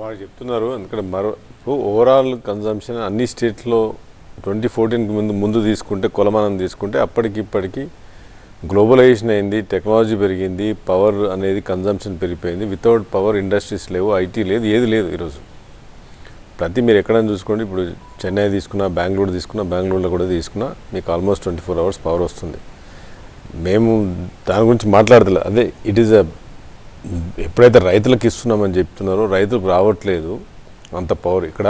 వాళ్ళు చెప్తున్నారు ఎందుకంటే మరో ఇప్పుడు ఓవరాల్ కన్జంప్షన్ అన్ని స్టేట్లో ట్వంటీ ఫోర్టీన్కి ముందు ముందు తీసుకుంటే కొలమానం తీసుకుంటే అప్పటికి ఇప్పటికి గ్లోబలైజేషన్ అయింది టెక్నాలజీ పెరిగింది పవర్ అనేది కన్జంప్షన్ పెరిగిపోయింది. వితౌట్ పవర్ ఇండస్ట్రీస్ లేవు ఐటీ లేదు ఏది లేదు ఈరోజు. ప్రతి మీరు ఎక్కడైనా చూసుకోండి ఇప్పుడు చెన్నై తీసుకున్నా బెంగళూరు తీసుకున్నా బెంగళూరులో కూడా తీసుకున్నా మీకు almost twenty four hours power వస్తుంది. మేము దాని గురించి మాట్లాడతలే అదే ఇట్ ఈస్ అ ఎప్పుడైతే రైతులకు ఇస్తున్నామని చెప్తున్నారో రైతులకు రావట్లేదు అంత పవర్. ఇక్కడ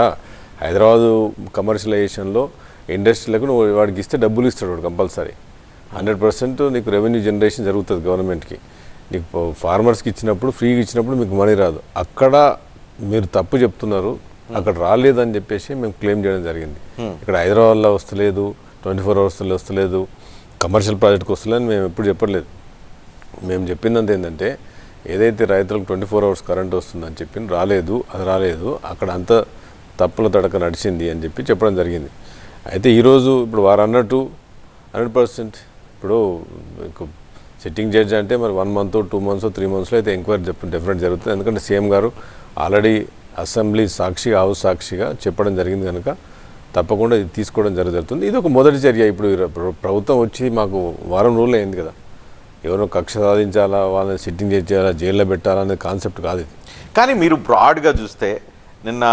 హైదరాబాదు కమర్షియలైజేషన్లో ఇండస్ట్రీలకు నువ్వు వాడికి ఇస్తే డబ్బులు ఇస్తాడు వాడు కంపల్సరీ. హండ్రెడ్ పర్సెంట్ నీకు రెవెన్యూ జనరేషన్ జరుగుతుంది గవర్నమెంట్కి. నీకు ఫార్మర్స్కి ఇచ్చినప్పుడు ఫ్రీగా ఇచ్చినప్పుడు మీకు మనీ రాదు. అక్కడ మీరు తప్పు చెప్తున్నారు అక్కడ రాలేదని చెప్పేసి మేము క్లెయిమ్ చేయడం జరిగింది. ఇక్కడ హైదరాబాద్లో వస్తలేదు ట్వంటీ ఫోర్ అవర్స్లో వస్తలేదు కమర్షియల్ ప్రాజెక్ట్కి వస్తలేదని మేము ఎప్పుడు చెప్పలేదు. మేము చెప్పిందంత ఏంటంటే ఏదైతే రైతులకు ట్వంటీ ఫోర్ అవర్స్ కరెంట్ వస్తుందని చెప్పి రాలేదు అది రాలేదు అక్కడ అంత తప్పుల తడక నడిచింది అని చెప్పి చెప్పడం జరిగింది. అయితే ఈరోజు ఇప్పుడు వారు అన్నట్టు హండ్రెడ్ పర్సెంట్ ఇప్పుడు సిట్టింగ్ జడ్జ్ అంటే మరి one month two months three మంత్స్లో అయితే ఎంక్వైరీ చెప్ప డెఫినెట్ జరుగుతుంది. ఎందుకంటే సీఎం గారు ఆల్రెడీ అసెంబ్లీ సాక్షిగా హౌస్ సాక్షిగా చెప్పడం జరిగింది కనుక తప్పకుండా ఇది తీసుకోవడం జరుగుతుంది. ఇది ఒక మొదటి చర్య. ఇప్పుడు ప్రభుత్వం వచ్చి మాకు వారం రోజులు అయింది కదా. ఎవరో కక్ష సాధించాలా వాళ్ళని సిట్టింగ్ చేయాలా జైల్లో పెట్టాలా అనే కాన్సెప్ట్ కాదు ఇది. కానీ మీరు బ్రాడ్గా చూస్తే నిన్న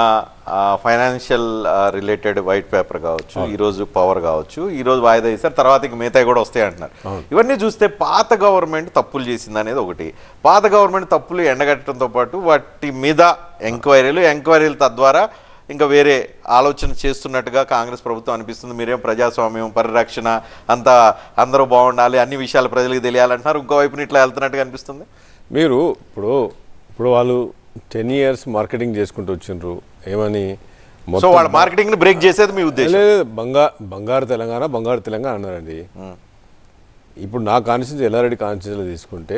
ఫైనాన్షియల్ రిలేటెడ్ వైట్ పేపర్ కావచ్చు ఈరోజు పవర్ కావచ్చు ఈరోజు వాయిదా ఇస్తారు తర్వాత ఇంక మిగతాయి కూడా వస్తాయి అంటున్నారు. ఇవన్నీ చూస్తే పాత గవర్నమెంట్ తప్పులు చేసింది అనేది ఒకటి. పాత గవర్నమెంట్ తప్పులు ఎండగట్టడంతో పాటు వాటి మీద ఎంక్వైరీలు ఎంక్వైరీలు తద్వారా ఇంకా వేరే ఆలోచన చేస్తున్నట్టుగా కాంగ్రెస్ ప్రభుత్వం అనిపిస్తుంది. మీరేం ప్రజాస్వామ్యం పరిరక్షణ అంతా అందరూ బాగుండాలి అన్ని విషయాలు ప్రజలకు తెలియాలంటున్నారు. ఇంకోవైపున ఇట్లా వెళ్తున్నట్టుగా అనిపిస్తుంది? మీరు ఇప్పుడు ఇప్పుడు వాళ్ళు టెన్ ఇయర్స్ మార్కెటింగ్ చేసుకుంటూ వచ్చిండ్రు. ఏమని సో వాళ్ళ మార్కెటింగ్ బ్రేక్ చేసేది మీ ఉద్దేశం? లేదు బంగారు బంగారు తెలంగాణ బంగారు తెలంగాణ అన్నారండి. ఇప్పుడు నా కాన్స్టిట్యూన్సీ ఎల్లారెడ్డి కాన్స్టిట్యూన్సీలో తీసుకుంటే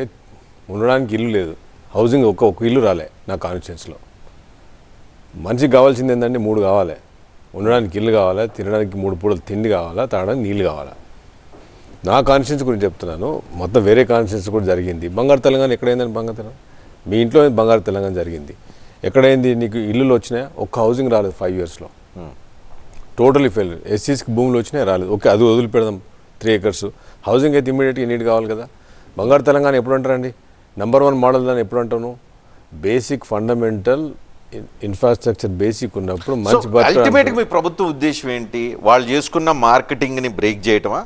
ఉండడానికి ఇల్లు లేదు. హౌసింగ్ ఒక్క ఒక్క ఇల్లు రాలే నా కాన్స్టిట్యూన్సీలో. మనిషికి కావాల్సింది ఏంటంటే మూడు కావాలి. ఉండడానికి ఇల్లు కావాలి తినడానికి మూడు పూటలు తిండి కావాలా తాగడానికి నీళ్ళు కావాలా. నా కాన్స్టిట్యూన్సీ గురించి చెప్తున్నాను. మొత్తం వేరే కాన్స్టిట్యూన్సీ కూడా జరిగింది. బంగారు తెలంగాణ ఎక్కడైందని బంగారు తెలంగాణ? మీ ఇంట్లో బంగారు తెలంగాణ జరిగింది. ఎక్కడైంది? నీకు ఇల్లులు వచ్చినాయా? ఒక్క హౌసింగ్ రాలేదు ఫైవ్ ఇయర్స్లో టోటలీ ఫెయిల్ ఎస్సీస్కి భూములు వచ్చినాయి? రాలేదు. ఓకే అది వదిలిపెడదాం. త్రీ ఎకర్స్ హౌసింగ్ అయితే ఇమీడియట్గా నీట్ కావాలి కదా. బంగారు తెలంగాణ ఎప్పుడు అంటారండి? నంబర్ వన్ మోడల్ దాన్ని ఎప్పుడు అంటాను బేసిక్ ఫండమెంటల్ ఇన్ఫ్రాస్ట్రక్చర్ బేసిక్ ఉన్నప్పుడు మంచి అల్టిమేట్ బతక మీ ప్రభుత్వ ఉద్దేశం ఏంటి? వాళ్ళు చేసుకున్న మార్కెటింగ్ని బ్రేక్ చేయటమా.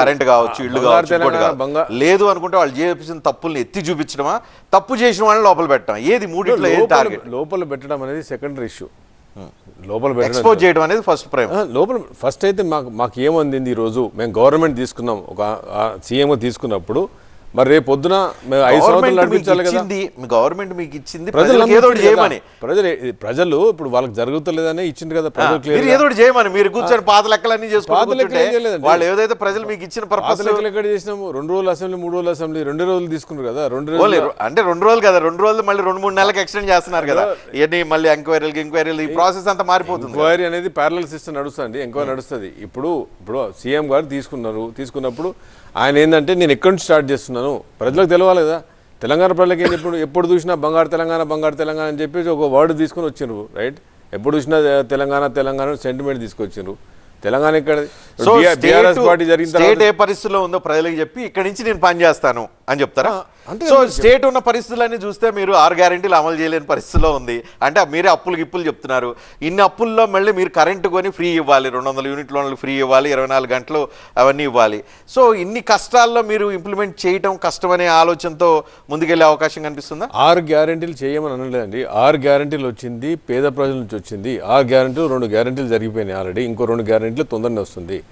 కరెంట్ కావచ్చు ఇల్లు కావచ్చు లేదు అనుకుంటే వాళ్ళు చేసిన తప్పుల్ని ఎత్తి చూపించడమా? తప్పు చేసిన వాళ్ళని లోపల పెట్టడం ఏది మూడిట్లో ఏది లోపల టార్గెట్ లోపల పెట్టడం అనేది సెకండరీ ఇష్యూ లోపల ఎక్స్పోజ్ చేయడం అనేది ఫస్ట్ ప్రైమ్ లోపల ఫస్ట్ అయితే మాకు మాకు ఏమందింది ఈరోజు మేము గవర్నమెంట్ తీసుకున్నాం. ఒక సీఎం తీసుకున్నప్పుడు మరి రేపు పొద్దున ఐదు సంవత్సరాలు గవర్నమెంట్ మీకు నడిపించాలి కదా? గవర్నమెంట్ మీకు ఇచ్చింది ప్రజలు ఏదో చేయమని. ప్రజలు ప్రజలు ఇప్పుడు వాళ్ళకి జరుగుతలేదనే ఇచ్చింది కదా ప్రజలు ఏదో చేయమని మీరు కూర్చొని పాత లెక్కలన్నీ చేయలేదండి. వాళ్ళు ఏదైతే ప్రజలు మీకు ఇచ్చిన పర్పస్ లెక్కలు ఎక్కడ చేసినాము? రెండు రోజులు అసెంబ్లీ మూడు రోజులు అసెంబ్లీ రెండు రోజులు తీసుకున్నారు కదా. రెండు రోజులు అంటే రెండు రోజులు కదా రెండు రోజులు మళ్ళీ రెండు మూడు నెలలకు ఎక్స్టెండ్ చేస్తున్నారు కదా. ఇవన్నీ మళ్ళీ ఎంక్వైరీలు ఎంక్వైరీలు ఈ ప్రాసెస్ అంతా మారిపోతుంది. ఎంక్వైరీ అనేది ప్యారలల్ సిస్టమ్ నడుస్తుంది ఎంక్వైరీ నడుస్తుంది. ఇప్పుడు ఇప్పుడు సీఎం గారు తీసుకున్నారు తీసుకున్నప్పుడు ఆయన ఏంటంటే నేను ఎక్కడి నుంచి స్టార్ట్ చేస్తున్నాను ప్రజలకు తెలవాలి కదా. తెలంగాణ ప్రజలకు ఏం చెప్పాడు ఎప్పుడు చూసినా బంగారు తెలంగాణ బంగారు తెలంగాణ అని చెప్పేసి ఒక వర్డ్ తీసుకొని వచ్చిండ్రు రైట్ ఎప్పుడు చూసినా తెలంగాణ తెలంగాణ సెంటిమెంట్ తీసుకొచ్చిండ్రు. తెలంగాణ ఇక్కడ బీఆర్ఎస్ పార్టీ జరిగిన స్టేట్ ఏ పరిస్థితిలో ఉందో ప్రజలకు చెప్పి ఇక్కడి నుంచి నేను పని చేస్తాను అని చెప్తారా? సో. స్టేట్ ఉన్న పరిస్థితులన్నీ చూస్తే మీరు ఆరు గ్యారెంటీలు అమలు చేయలేని పరిస్థితిలో ఉంది. అంటే మీరే అప్పులు గిప్పులు చెప్తున్నారు. ఇన్ని అప్పుల్లో మళ్ళీ మీరు కరెంటు కొని ఫ్రీ ఇవ్వాలి. రెండు వందల యూనిట్ లోన్లు ఫ్రీ ఇవ్వాలి. ఇరవై నాలుగు గంటలు అవన్నీ ఇవ్వాలి. సో ఇన్ని కష్టాల్లో మీరు ఇంప్లిమెంట్ చేయటం కష్టమనే ఆలోచనతో ముందుకెళ్ళే అవకాశం కనిపిస్తుందా? ఆరు గ్యారంటీలు చేయమని అనలేదండి. ఆరు గ్యారంటీలు వచ్చింది పేద ప్రజల నుంచి వచ్చింది. ఆరు గ్యారంటీలు రెండు గ్యారంటీలు జరిగిపోయినాయి ఆల్రెడీ. ఇంకో రెండు గ్యారంటీలు తొందరనే వస్తుంది.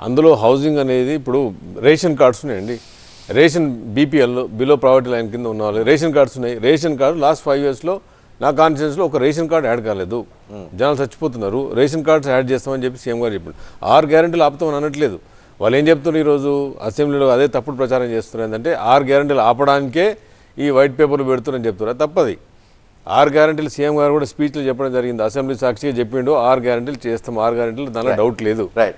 అందులో హౌసింగ్ అనేది ఇప్పుడు రేషన్ కార్డ్స్ ఉన్నాయండి. Ration BPL below poverty line కింద ఉన్న వాళ్ళు రేషన్ కార్డ్స్ ఉన్నాయి. రేషన్ కార్డు లాస్ట్ ఫైవ్ ఇయర్స్లో నా కాన్స్టిట్యూన్స్లో ఒక రేషన్ కార్డు యాడ్ కాలేదు. జనాలు చచ్చిపోతున్నారు. రేషన్ కార్డ్స్ యాడ్ చేస్తామని చెప్పి సీఎం గారు చెప్పారు ఆరు గ్యారంటీలు ఆపుతామని అనట్లేదు. వాళ్ళు ఏం చెప్తున్నారు ఈరోజు? అసెంబ్లీలో అదే తప్పుడు ప్రచారం చేస్తున్నారు. ఏంటంటే ఆరు గ్యారంటీలు ఆపడానికే ఈ వైట్ పేపర్లు పెడుతున్నారని చెప్తున్నారు. తప్పది. ఆరు గ్యారంటీలు సీఎం గారు కూడా స్పీచ్లో చెప్పడం జరిగింది. అసెంబ్లీ సాక్షిగా చెప్పిండు ఆరు గ్యారంటీలు చేస్తాం. ఆరు గ్యారంటీలు దానిలో డౌట్ లేదు. రైట్